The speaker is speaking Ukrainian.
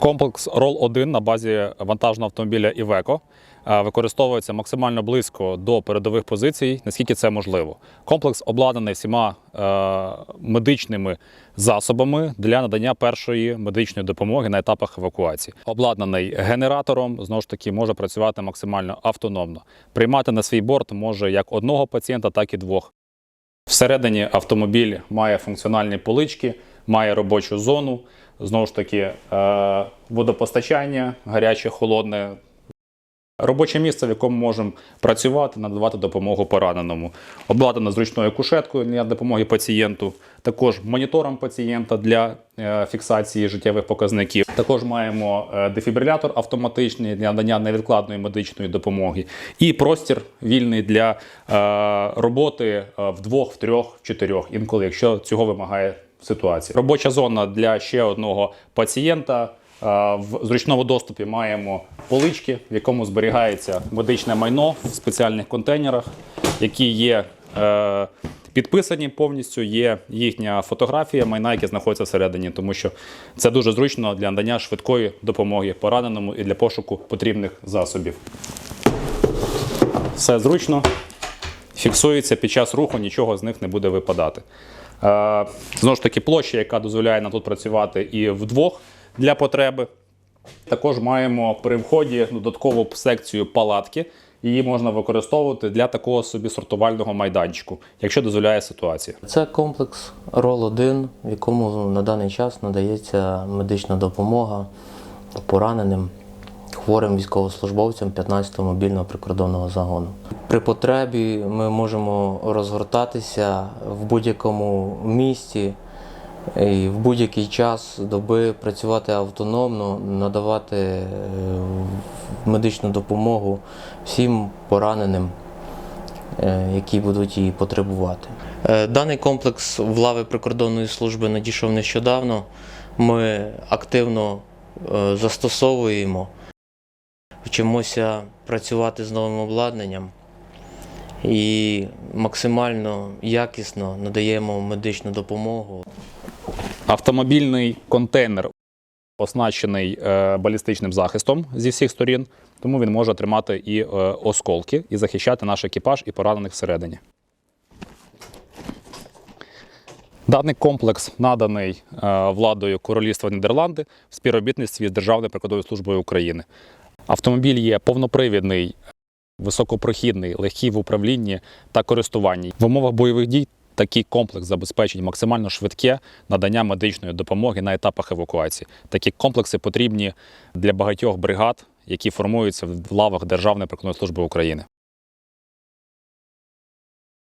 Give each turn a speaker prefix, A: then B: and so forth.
A: Комплекс Roll-1 на базі вантажного автомобіля Iveco е, використовується максимально близько до передових позицій, наскільки це можливо. Комплекс обладнаний всіма е, медичними засобами для надання першої медичної допомоги на етапах евакуації. Обладнаний генератором, знову ж таки, може працювати максимально автономно. Приймати на свій борт може як одного пацієнта, так і двох. Всередині автомобіль має функціональні полички, має робочу зону. Знову ж таки, е, водопостачання, гаряче, холодне. Робоче місце, в якому можемо працювати, надавати допомогу пораненому. Обладнане зручною кушеткою для допомоги пацієнту, також монітором пацієнта для е, фіксації життєвих показників. Також маємо е, дефібрилятор автоматичний для надання невідкладної медичної допомоги і простір вільний для роботи в двох, в трьох, в чотирьох, інколи, якщо цього вимагає ситуація. Робоча зона для ще одного пацієнта. Е, В зручному доступі маємо полички, в якому зберігається медичне майно в спеціальних контейнерах, які є е, підписані повністю. Є їхня фотографія майна, яке знаходиться всередині, тому що це дуже зручно для надання швидкої допомоги пораненому і для пошуку потрібних засобів. Все зручно, фіксується під час руху, нічого з них не буде випадати. Е, Знову ж таки, площа, яка дозволяє нам тут працювати і вдвох для потреби. Також маємо при вході додаткову секцію палатки. Її можна використовувати для такого собі сортувального майданчику, якщо дозволяє ситуація.
B: Це комплекс РОЛ-1, в якому на даний час надається медична допомога пораненим, хворим військовослужбовцям 15-го мобільного прикордонного загону. При потребі ми можемо розгортатися в будь-якому місті і в будь-який час доби працювати автономно, надавати е, медичну допомогу всім пораненим е, які будуть її потребувати. Е, Даний комплекс в лави прикордонної служби надійшов нещодавно. Ми активно застосовуємо, вчимося працювати з новим обладнанням і максимально якісно надаємо медичну допомогу.
A: Автомобільний контейнер оснащений е, балістичним захистом зі всіх сторін, тому він може тримати і е, осколки і захищати наш екіпаж і поранених всередині. Даний комплекс наданий е, владою Королівства Нідерланди в співробітництві з Державною прикладовою службою України. Автомобіль є повнопривідний, високопрохідний, легкий в управлінні та користуванні. В умовах бойових дій такий комплекс забезпечить максимально швидке надання медичної допомоги на етапах евакуації. Такі комплекси потрібні для багатьох бригад, які формуються в лавах Державної прикладної служби України.